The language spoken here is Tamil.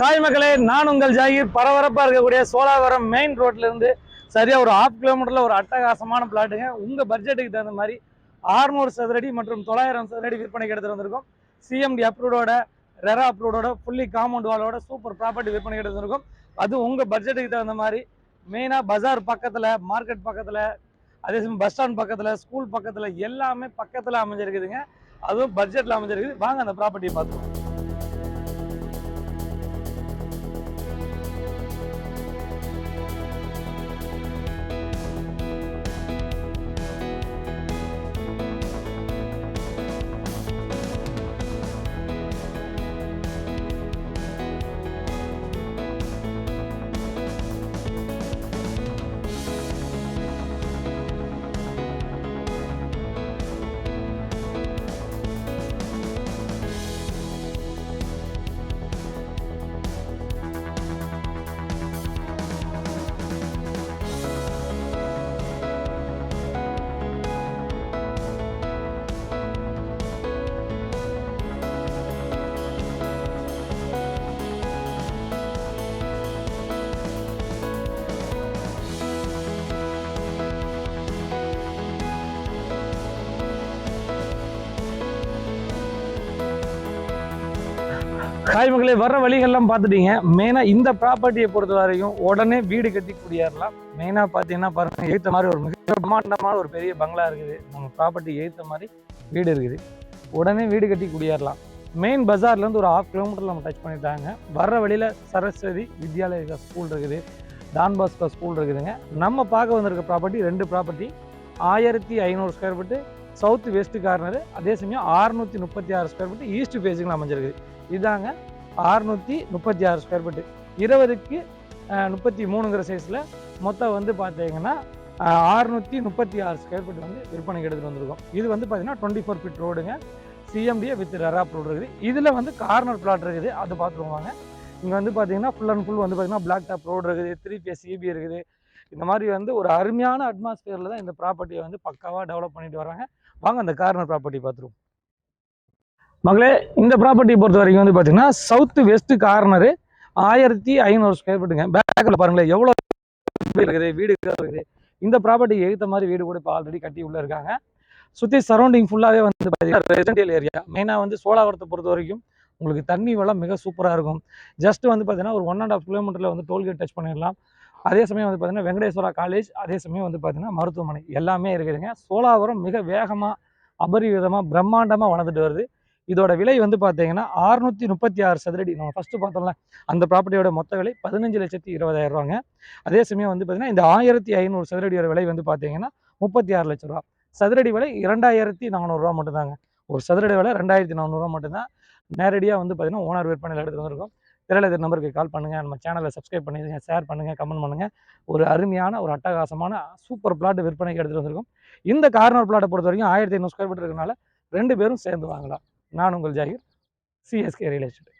ஹாய் மக்களே நான் உங்கள் ஜாகிர். பரபரப்பாக இருக்கக்கூடிய சோலாவரம் மெயின் ரோட்லேருந்து சரியாக ஒரு ஆஃப் கிலோமீட்டரில் ஒரு அட்டகாசமான பிளாட்டுங்க உங்கள் பட்ஜெட்டுக்கு தகுந்த மாதிரி 600 சதுரடி மற்றும் தொள்ளாயிரம் சதுரடி விற்பனைக்கு எடுத்துகிட்டு வந்திருக்கோம். சிஎம்டி அப்ரூவோட ரெரா அப்ரூவோட ஃபுல்லி காம்பவுண்ட் வாலோட சூப்பர் ப்ராப்பர்ட்டி விற்பனைக்கு எடுத்து வந்திருக்கோம். அது உங்கள் பட்ஜெட்டுக்கு தகுந்த மாதிரி மெயினாக பஜார் பக்கத்தில் மார்க்கெட் பக்கத்தில் அதே சமயம் பஸ் ஸ்டாண்ட் பக்கத்தில் ஸ்கூல் பக்கத்தில் எல்லாமே பக்கத்தில் அமைஞ்சிருக்குதுங்க. அதுவும் பட்ஜெட்டில் அமைஞ்சிருக்குது. வாங்க அந்த ப்ராப்பர்ட்டியை பார்த்துக்கோங்க ஹாய் வர்ற வழிகள்லாம் பார்த்துட்டீங்க. மெயினாக இந்த ப்ராப்பர்ட்டியை பொறுத்த வரையும் உடனே வீடு கட்டி குடியேறலாம். மெயினாக பார்த்தீங்கன்னா பாருங்க ஏற்ற மாதிரி ஒரு மிக பிரம்மாண்டமான ஒரு பெரிய பங்களா இருக்குது. நம்ம ப்ராப்பர்ட்டி ஏற்ற மாதிரி வீடு இருக்குது. உடனே வீடு கட்டி குடியேறலாம். மெயின் பஜார்லேருந்து ஒரு ஆஃப் கிலோமீட்டர் நம்ம டச் பண்ணிட்டாங்க. வர்ற வழியில் சரஸ்வதி வித்யாலயா ஸ்கூல் இருக்குது. டான் பாஸ்கோ ஸ்கூல் இருக்குதுங்க. நம்ம பார்க்க வந்திருக்க ப்ராப்பர்ட்டி ரெண்டு ப்ராப்பர்ட்டி ஆயிரத்தி ஐநூறு square feet south west corner அதே சமயம் ஆறுநூற்றி முப்பத்தி ஆறு ஸ்கொயர் ஃபீட்டு ஈஸ்ட் ஃபேஸிங்கில் அமைஞ்சிருக்குது. இதாங்க ஆறுநூற்றி முப்பத்தி ஆறு ஸ்கொயர் ஃபீட்டு இருபதுக்கு முப்பத்தி மூணுங்கிற சைஸில் மொத்தம் வந்து பார்த்தீங்கன்னா அறுநூற்றி முப்பத்தி ஆறு ஸ்கொயர் ஃபீட் வந்து விற்பனைக்கு எடுத்துகிட்டு வந்திருக்கோம். இது வந்து பார்த்தீங்கன்னா டுவெண்ட்டி ஃபோர் ஃபீட் ரோடுங்க சிஎம்டிஏ வித் ரெராப் ரோடு இருக்குது. இதில் வந்து கார்னர் பிளாட் இருக்குது. அது பார்த்துருவாங்க இங்கே வந்து பார்த்தீங்கன்னா ஃபுல் அண்ட் ஃபுல் வந்து பார்த்தீங்கன்னா பிளாக் டாப் ரோடு இருக்குது. த்ரீ ஃபேஸ் சிபி இருக்குது. இந்த மாதிரி வந்து ஒரு அருமையான அட்மாஸ்பியரில் தான் இந்த ப்ராப்பர்ட்டியை வந்து பக்காவாக டெவலப் பண்ணிட்டு வராங்க. வாங்க அந்த கார்னர் ப்ராப்பர்ட்டி பார்த்துருவோம். மகளே இந்த ப்ராப்பர்ட்டியை பொறுத்த வரைக்கும் வந்து பார்த்தீங்கன்னா சவுத் வெஸ்ட் கார்னரு ஆயிரத்தி ஐநூறு ஸ்கொயர் ஃபீட்டுங்க பேக்கில் பாருங்களேன் எவ்வளோ இருக்குது வீடு இருக்குது. இந்த ப்ராப்பர்ட்டிக்கு ஏற்ற மாதிரி வீடு கூட இப்போ ஆல்ரெடி கட்டி உள்ள இருக்காங்க. சுற்றி சரௌண்டிங் ஃபுல்லாகவே வந்து பார்த்தீங்கன்னா ரெசிடென்டியல் ஏரியா மெயினாக வந்து சோலாவரத்தை பொறுத்த வரைக்கும் உங்களுக்கு தண்ணி வளம் மிக சூப்பராக இருக்கும். ஜஸ்ட் வந்து பார்த்தீங்கன்னா ஒரு ஒன் அண்ட் ஆஃப் கிலோமீட்டரில் வந்து டோல்கேட் டச் பண்ணிடலாம். அதே சமயம் வந்து பார்த்திங்கன்னா வெங்கடேஸ்வரா காலேஜ் அதே சமயம் வந்து பார்த்திங்கன்னா மருத்துவமனை. எல்லாமே இருக்குதுங்க. சோலாவரம் மிக வேகமாக அபரிவிதமாக பிரம்மாண்டமாக வளர்ந்துட்டு வருது. இதோட விலை வந்து பார்த்தீங்கன்னா அறுநூத்தி முப்பத்தி ஆறு சதுரடி. நம்ம ஃபஸ்ட்டு பார்த்தோம்ல அந்த ப்ராப்பர்ட்டியோட மொத்த விலை பதினஞ்சு லட்சத்தி இருபதாயிரம் ரூபாங்க. அதே சமயம் வந்து பார்த்திங்கன்னா இந்த ஆயிரத்தி ஐநூறு சதுரடியோட விலை வந்து பார்த்தீங்கன்னா முப்பத்தி ஆறு லட்ச ரூபா. சதுரடி விலை இரண்டாயிரத்தி நானூறுரூவா மட்டும்தாங்க. ஒரு சதுரடி விலை ரெண்டாயிரத்தி நானூறுரூவா மட்டும்தான். நேரடியாக வந்து பார்த்திங்கன்னா ஓனர் விற்பனையில் எடுத்து வந்திருக்கோம். திரையில நம்பருக்கு கால் பண்ணுங்கள் நம்ம சேனலை சப்ஸ்கிரைப் பண்ணிடுங்க ஷேர் பண்ணுங்கள் கமெண்ட் பண்ணுங்கள் ஒரு அருமையான ஒரு அட்டகாசமான சூப்பர் பிளாட் விற்பனைக்கு எடுத்துகிட்டு வந்திருக்கோம். இந்த கார்னர் பிளாட்டை பொறுத்த வரைக்கும் ஆயிரத்தி ஐநூறு ஸ்கொயர் ஃபீட் இருக்கனால ரெண்டு பேரும் சேர்ந்து வாங்கலாம். நான் உங்கள் ஜாகிர் சிஎஸ்கே ரியல் எஸ்டேட்